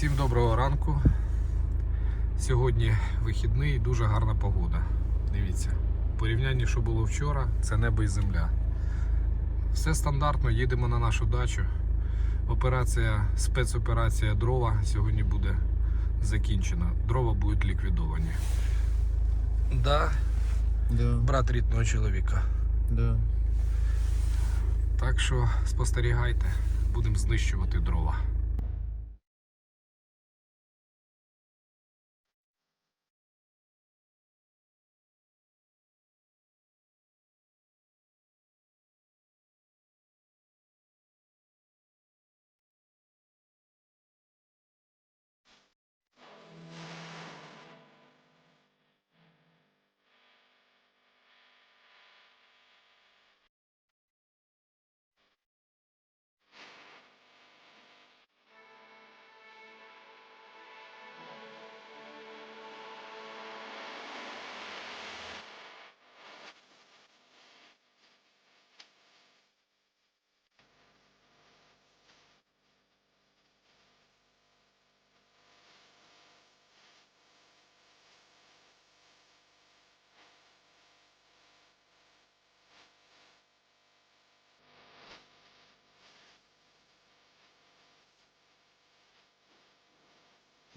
Всім доброго ранку. Сьогодні вихідний і дуже гарна погода. Дивіться, в порівнянні, що було вчора, це небо і земля. Все стандартно, їдемо на нашу дачу. Операція, спецоперація дрова сьогодні буде закінчена. Дрова будуть ліквідовані. Да, Да, брат рідного чоловіка. да. Так що спостерігайте, будемо знищувати дрова.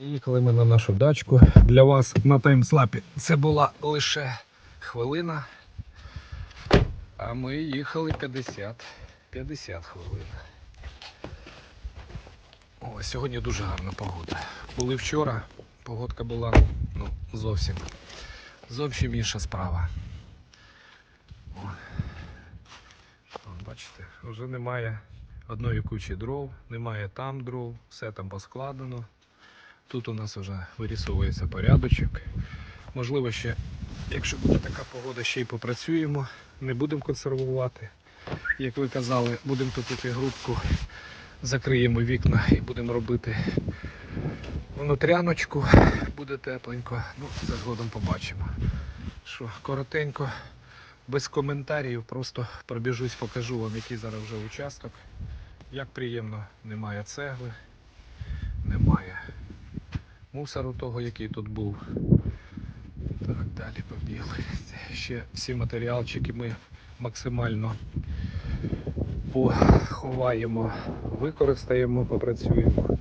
Їхали ми на нашу дачку. Для вас на таймслапі це була лише хвилина. А ми їхали 50. 50 хвилин. О, сьогодні дуже гарна погода. Були вчора, погодка була ну, зовсім. Зовсім інша справа. О. Бачите, вже немає одної кучі дров, немає там дров, все там поскладено. Тут у нас вже вирісовується порядочок. Можливо, ще, якщо буде така погода, ще й попрацюємо. Не будемо консервувати. Як ви казали, будемо топити грудку, закриємо вікна і будемо робити внутряночку. Буде тепленько. Ну, це згодом побачимо. Що, коротенько, без коментарів, просто пробіжусь, покажу вам, який зараз вже участок. Як приємно, немає цегли, немає мусору того, який тут був. Так, далі побігли. Ще всі матеріалчики ми максимально поховаємо, використаємо, попрацюємо.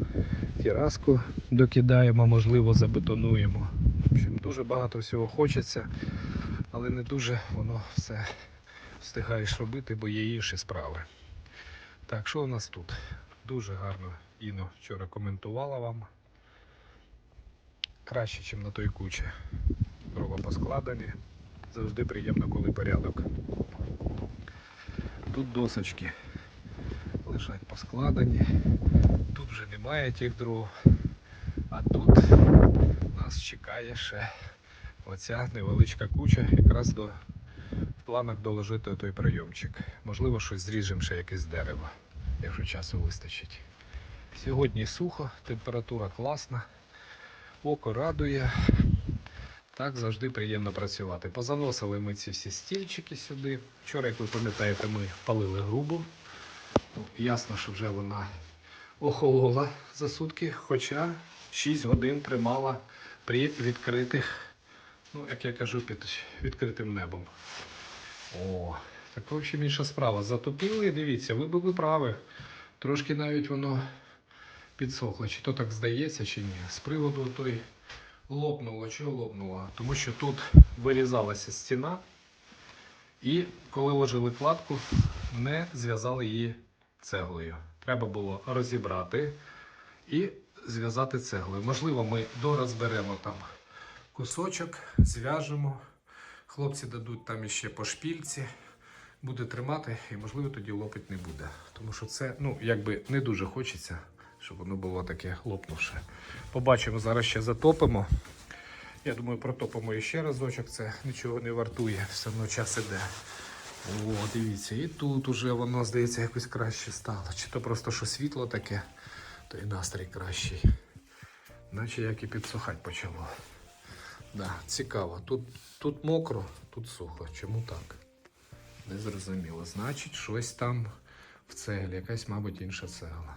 Тіраску докидаємо, можливо, забетонуємо. В общем, дуже багато всього хочеться, але не дуже воно все встигаєш робити, бо є інші справи. Так, що у нас тут? Дуже гарно Іно вчора коментувала вам краще, ніж на той кучі. Дрова поскладені. Завжди приємно, коли порядок. Тут досочки лежать поскладені. Тут вже немає тих дров. А тут нас чекає ще оця невеличка куча, якраз до в планах доложити той прийомчик. Можливо, щось зріжемо ще якесь дерево, якщо часу вистачить. Сьогодні сухо, температура класна. Око радує. Так завжди приємно працювати. Позаносили ми ці всі стільчики сюди. Вчора, як ви пам'ятаєте, ми палили грубу. Ну, ясно, що вже вона охолола за сутки, хоча 6 годин тримала при відкритих, ну, як я кажу, під відкритим небом. О, так взагалі інша справа. Затопили, дивіться, ви були праві. Трошки навіть воно підсохло. Чи то так здається, чи ні. З приводу той лопнуло. Чого лопнуло? Тому що тут вирізалася стіна, і коли ложили кладку, не зв'язали її цеглою. Треба було розібрати і зв'язати цеглою. Можливо, ми дорозберемо там кусочок, зв'яжемо. Хлопці дадуть там іще по шпільці. Буде тримати, і можливо тоді лопить не буде. Тому що це, ну, якби не дуже хочеться, щоб воно було таке лопнувше. Побачимо, зараз ще затопимо. Я думаю, протопимо ще разочок, це нічого не вартує, все одно час іде. О, дивіться, і тут уже воно, здається, якось краще стало. Чи то просто що світло таке, то і настрій кращий. Наче як і підсухати почало. Да, цікаво. Тут, тут мокро, тут сухо. Чому так? Не зрозуміло. Значить, щось там в цеглі, якась, мабуть, інша цегла.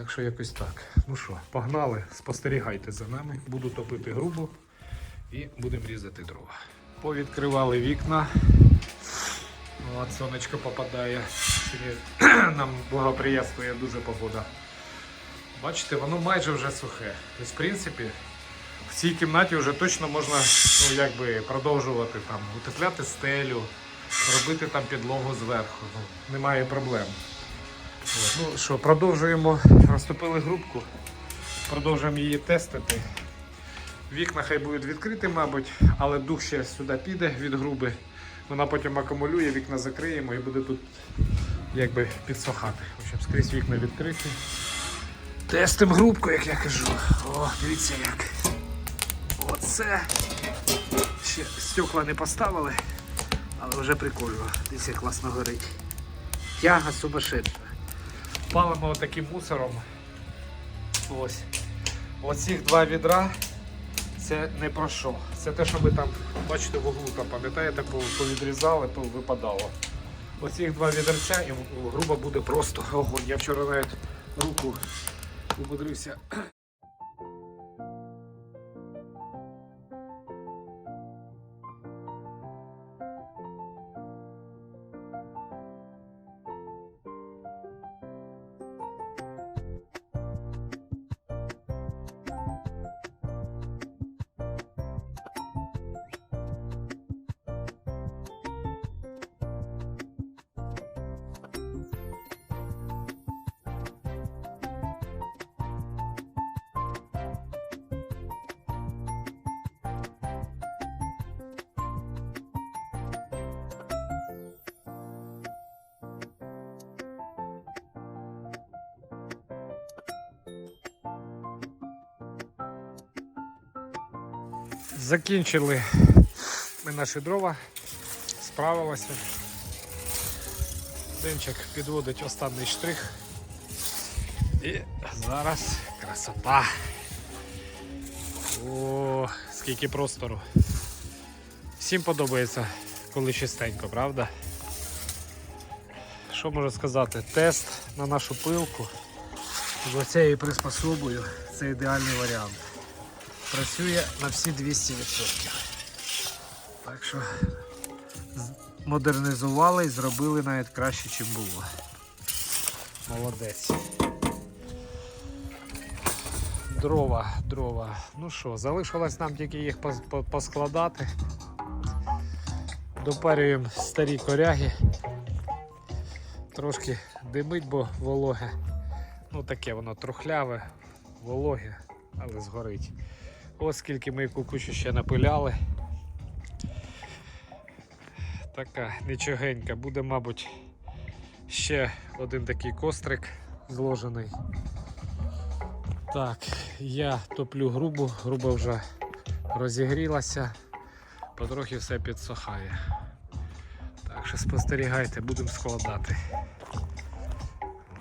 Так що якось так. Ну що, погнали, спостерігайте за нами. Буду топити грубу і будемо різати дрова. Повідкривали вікна. От сонечко попадає. Нам благоприятствує дуже погода. Бачите, воно майже вже сухе. Тобто, в принципі, в цій кімнаті вже точно можна ну, якби, продовжувати там, утепляти стелю, робити там підлогу зверху. Ну, немає проблем. Ну що, продовжуємо, розтопили грубку, продовжуємо її тестити. Вікна хай будуть відкриті, мабуть, але дух ще сюди піде від груби. Вона потім акумулює, вікна закриємо і буде тут якби підсохати. В общем, скрізь вікна відкриті. Тестим грубку, як я кажу. О, дивіться як. Оце. Ще стекла не поставили, але вже прикольно. Дивіться, класно горить. Тяга сумасшедша. Палимо таким мусором. Ось. Оцих два відра. Це не про що. Це те, що ви там, бачите, в углу там, пам'ятаєте, повідрізали, то випадало. Оцих два відерця і грубо буде просто огонь. Я вчора навіть руку умудрився. Закінчили ми наші дрова, справилися. Денчик підводить останній штрих. І зараз красота. О, скільки простору. Всім подобається, коли чистенько, правда? Що можу сказати? Тест на нашу пилку з оцією приспособою це ідеальний варіант працює на всі 200%. Так що модернізували і зробили навіть краще, ніж було. Молодець. Дрова, дрова. Ну що, залишилось нам тільки їх поскладати. Допарюємо старі коряги. Трошки димить, бо вологе. Ну таке воно трухляве, вологе, але згорить. Ось скільки ми кукучу ще напиляли. Така нічогенька. Буде, мабуть, ще один такий кострик зложений. Так, я топлю грубу, груба вже розігрілася, потрохи все підсохає. Так що спостерігайте, будемо складати.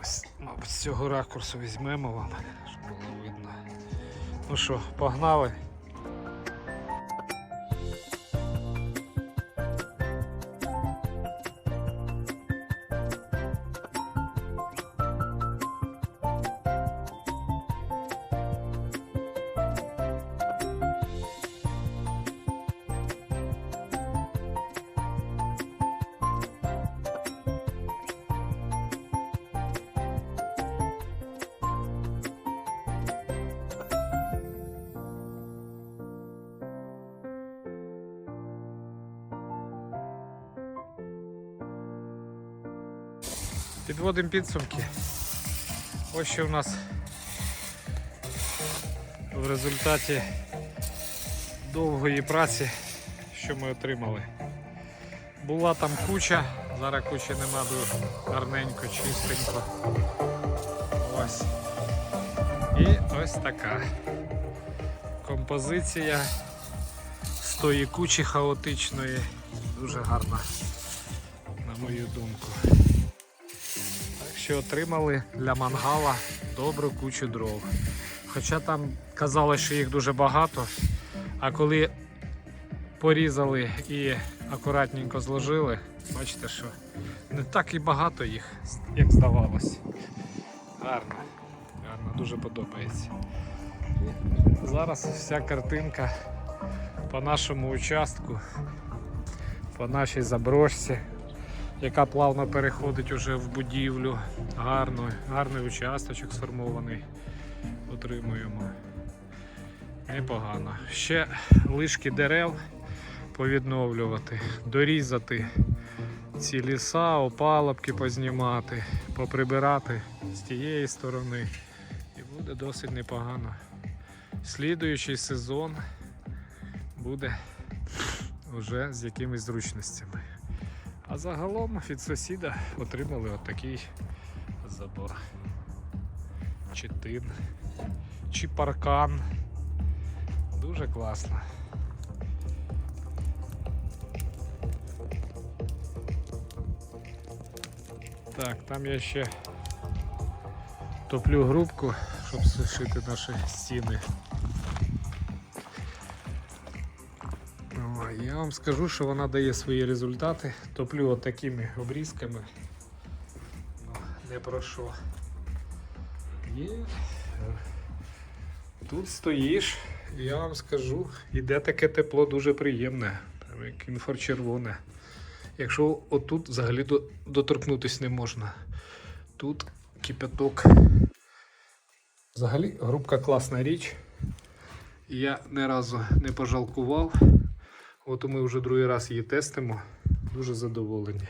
Ось, мабуть, з цього ракурсу візьмемо вам. Ну що, погнали? Підводимо підсумки. Ось що в нас в результаті довгої праці, що ми отримали. Була там куча, зараз кучі нема дуже гарненько, чистенько. Ось. І ось така композиція з тої кучі хаотичної. Дуже гарна, на мою думку. Що отримали для мангала добру кучу дров. Хоча там казали, що їх дуже багато, а коли порізали і акуратненько зложили, бачите, що не так і багато їх, як здавалось. Гарно. гарно. дуже подобається. Зараз вся картинка по нашому участку, по нашій заброшці, яка плавно переходить уже в будівлю. Гарно, гарний участочок сформований. Отримуємо. Непогано. Ще лишки дерев повідновлювати, дорізати ці ліса, опалубки познімати, поприбирати з тієї сторони. І буде досить непогано. Слідуючий сезон буде вже з якимись зручностями. А загалом від сусіда отримали отакий забор. Чи тин, чи паркан. Дуже класно. Так, там я ще топлю грубку, щоб сушити наші стіни. Я вам скажу, що вона дає свої результати. Топлю от такими обрізками. О, Не про що. І е, тут стоїш, я вам скажу, іде таке тепло дуже приємне, там як інфрачервоне. Якщо отут взагалі доторкнутися не можна. Тут кипяток. Взагалі грубка класна річ. Я ні разу не пожалкував. От ми вже другий раз її тестимо. Дуже задоволені.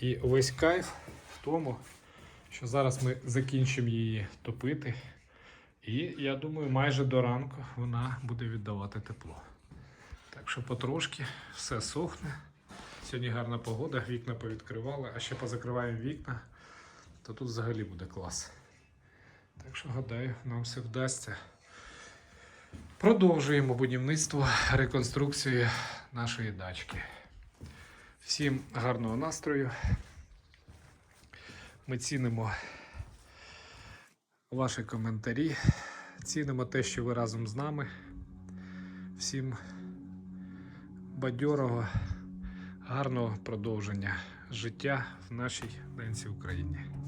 І весь кайф в тому, що зараз ми закінчимо її топити. І я думаю, майже до ранку вона буде віддавати тепло. Так що потрошки все сохне. Сьогодні гарна погода, вікна повідкривали, а ще позакриваємо вікна, то тут взагалі буде клас. Так що гадаю, нам все вдасться. Продовжуємо будівництво, реконструкцію нашої дачки. Всім гарного настрою. Ми цінимо ваші коментарі, цінимо те, що ви разом з нами. Всім бадьорого, гарного продовження життя в нашій ненці Україні.